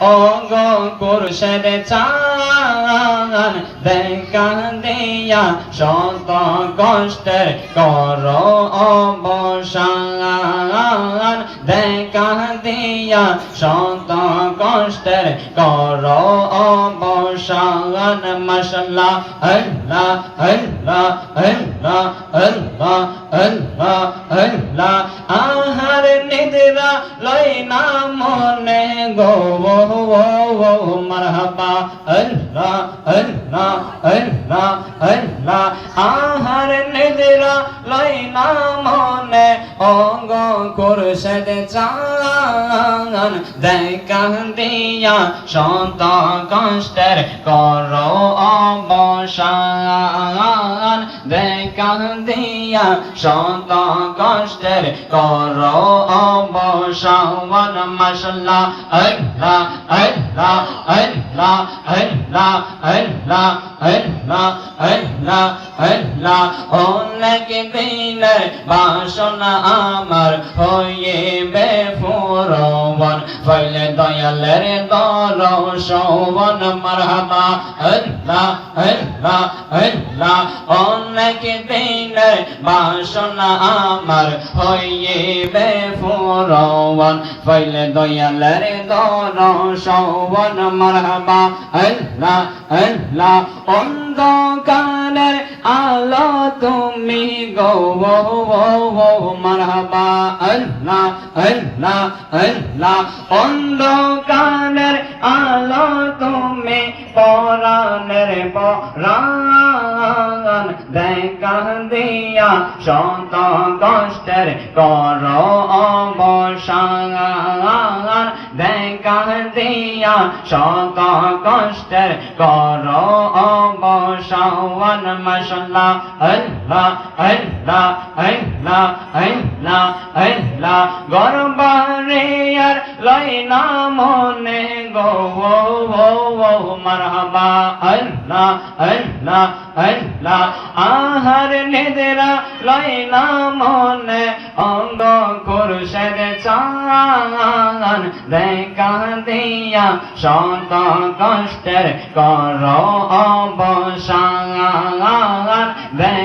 ও গো কুরশেদ চান। দেখা দিয়া শত কষ্টের কর অবসান। দেখা দিয়া শত কষ্টের কর অবসান। মশলা আল্লাহ আল্লাহ আল্লাহ আল্লাহ আল্লাহ আল্লাহ। আহার নিদ্রা লই না মনে গো মারহাবা, আল্লাহ আল্লাহ আল্লাহ আল্লাহ। আহার নিদ্রা লই না মনে অঙ্গ কুরশেদ চান। দেখা দিয়া সন্ত কষ্টের কর অবসান। দেখা দিয়া সন্ত কষ্টের কর অবসান। মশলা আল্লাহ আল্লাহ আল্লাহ আল্লাহ আল্লাহ আল্লাহ আল্লাহ আল্লাহ। অনেক দিনের বাসনা আমার হয়ে বেফুরবন ফলে দয়ালের দর সৌবন মারহাবা, আল্লাহ আল্লাহ আল্লাহ। অনেক দিনের বাসনা আমার হয়ে বেফুরবন ফলে দয়ালের দর সৌবন মারহাবা, আল্লাহ আল্লাহ। অন্ধকারের আলো তুমি গো, মারহাবা। আল্লাহ আল্লাহ আল্লাহ। অন্ধকারের আলো তুমি পরাণের পরাণ দেখা দিয়া শত কষ্টের কর অবসান দেখা দিয়া শত কষ্টের কর অবসান। মশলা আল্লাহ আল্লাহ আল্লাহ আল্লাহ। আল্লাহ গরবারে আর লয়না মনে গো মারহাবা। আল্লাহ আল্লাহ আল্লাহ আহার নেদেরা লয়না মনে অঙ্গ কুরশের চান। দেখা দিয়া শত কষ্টের কর অবসান। দেখা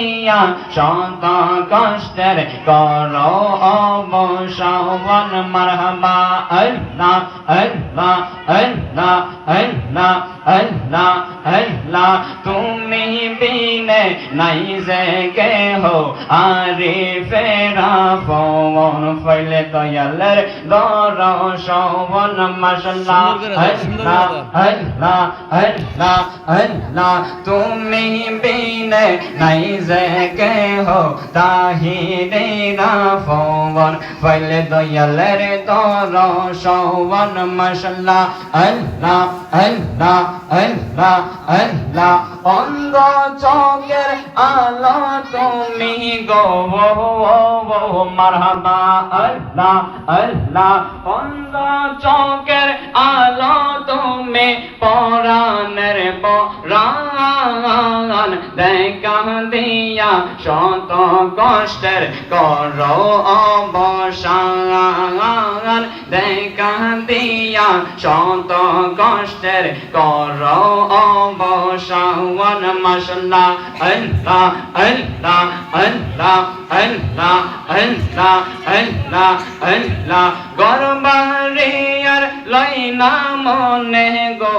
দিয়া শত কষ্টের কর অবসান মারহাবা আল্লাহ। আল্লাহ আল্লাহ আল্লাহ আল্লাহ আল্লাহ তুমি বিনে নাই যে কে হো আরে ফেরা ফোন ফলে দয়ালের দর সবন মশলা আল্লাহ আল্লাহ আল্লাহ আল্লাহ তুমি বিনে নাই যে কে হো তাহিরে না ফোন ফলে দয়ালের দর সবন মশলা আল্লাহ আল্লাহ আল্লাহ আল্লাহ। অন্ধ চোখের আলো তুমি গো মারহাবা, আল্লাহ আল্লাহ। অন্ধ চোখের আলো তুমি পরাণের পরাণ দেখা দিয়া শত কষ্টের কর অবসান। দেখা দিয়া শত কষ্টের কর অবসান। মশলা আল্লাহ আল্লাহ আল্লাহ আল্লাহ আল্লাহ আল্লাহ আল্লাহ। গরবারে লয় না মনে গো